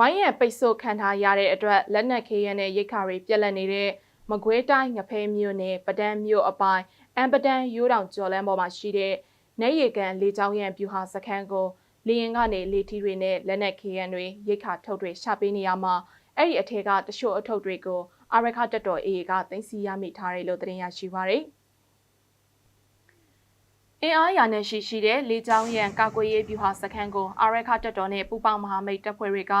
ဝိုင်းရံပိတ်ဆို့ခံထားရတဲ့အတွက်လက်နက်ခေးရန်နဲ့ရိတ်ခါတွေပြက်လက်နေတဲ့မကွေးတိုင်းငဖဲမြို့နယ်ပဒန်းမြို့အပိုင်းအမ်ပဒန်းရိုးတောင်ကျော်လန်းပေါ်မှာရှိတဲ့နေရီကန်လေချောင်းရံပြူဟာစခန်းကိုလေရင်ကနေလေထီတွေနဲ့လက်နက်ခေးရန်တွေရိတ်ခါထုတ်တွေရှာပေးနေရမှာအဲ့ဒီအထက်ကတချို့အထုပ်တွေကိုအာရခတက်တော် AA ကတင်စီရမိထားတယ်လို့သတင်းရရှိပါရယ် အင်အားရာနဲ့ရှိရှိတဲ့လေကြောင်းရန်ကာကွယ်ရေးဗျူဟာစခန်းကိုအာရခတက်တော်နဲ့ပူပေါင်းမဟာမိတ်တပ်ဖွဲ့တွေက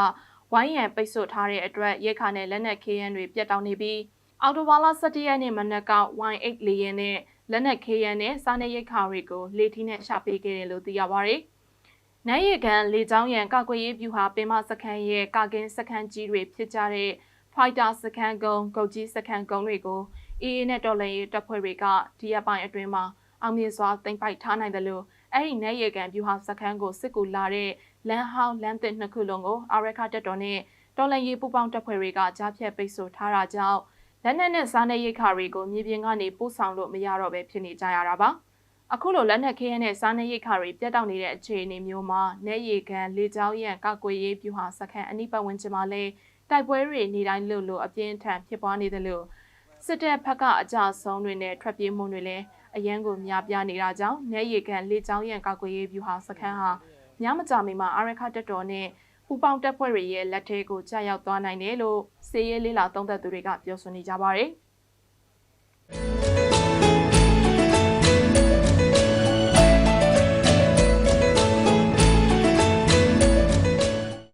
ဝိုင်းရန်ပိတ်ဆို့ထားတဲ့အတွက်ရိတ်ခါနဲ့လက်နက်ခေးရန်တွေပြတ်တောက်နေပြီးအော်တိုဘာလ17ရက်နေ့မနက်က Y8 လေယာဉ်နဲ့လက်နက်ခေးရန်နဲ့စားနေရိတ်ခါတွေကိုလေထီးနဲ့ရှာပေးခဲ့တယ်လို့သိရပါဗျ။နိုင်ရကန်လေကြောင်းရန်ကာကွယ်ရေးဗျူဟာပင်မစခန်းရဲ့ကာကင်းစခန်းကြီးတွေဖြစ်ကြတဲ့ Fighter စခန်းကုန်း၊ဂုတ်ကြီးစခန်းကုန်းတွေကို AA နဲ့တော်လှန်ရေးတပ်ဖွဲ့တွေကဒီရက်ပိုင်းအတွင်းမှာ အောင်မြင်စွာသိမ်းပိုက်ထားနိုင်တယ်လို့အဲ့ဒီနိုင်ရကန်ဗျူဟာစခန်းကိုစစ်ကူလာတဲ့လမ်းဟောင်းလမ်းသစ်နှစ်ခုလုံးကိုအာရခတက်တော်နဲ့တော်လှန်ရေးပူးပေါင်းတပ်ဖွဲ့တွေကကြားဖြတ်ပိတ်ဆို့ထားတာကြောင့်လက်နက်နဲ့စားနပ်ရိက္ခာတွေကိုမြေပြင်ကနေပို့ဆောင်လို့မရတော့ပဲဖြစ်နေကြရတာပါအခုလိုလက်နက်ခဲယမ်းနဲ့စားနပ်ရိက္ခာတွေပြတ်တောက်နေတဲ့အခြေအနေမျိုးမှာနေရီကန်လေကြောင်းရန်ကောက်ွယ်ရေးဗျူဟာစခန်းအနိပတ်ဝန်းကျင်မှာလည်းတိုက်ပွဲတွေနေတိုင်းလို့လို့အပြင်းထန်ဖြစ်ပွားနေတယ်လို့ စစ်တပ်ဘက်ကအကြဆုံးတွေနဲ့ထွက်ပြေးမှုတွေလည်းအရန်ကိုများပြားနေတာကြောင့်နေရီကန်လေကြောင်းရန်ကောက်ွယ်ရေးဗျူဟာစခန်းဟာညမကြမီမှာအာရခတက်တော်နဲ့ပူပေါင်းတပ်ဖွဲ့တွေရဲ့လက်ထဲကိုကြာရောက်သွားနိုင်တယ်လို့စေရေးလေးလာသုံးသက်သူတွေကပြောဆိုနေကြပါတယ်။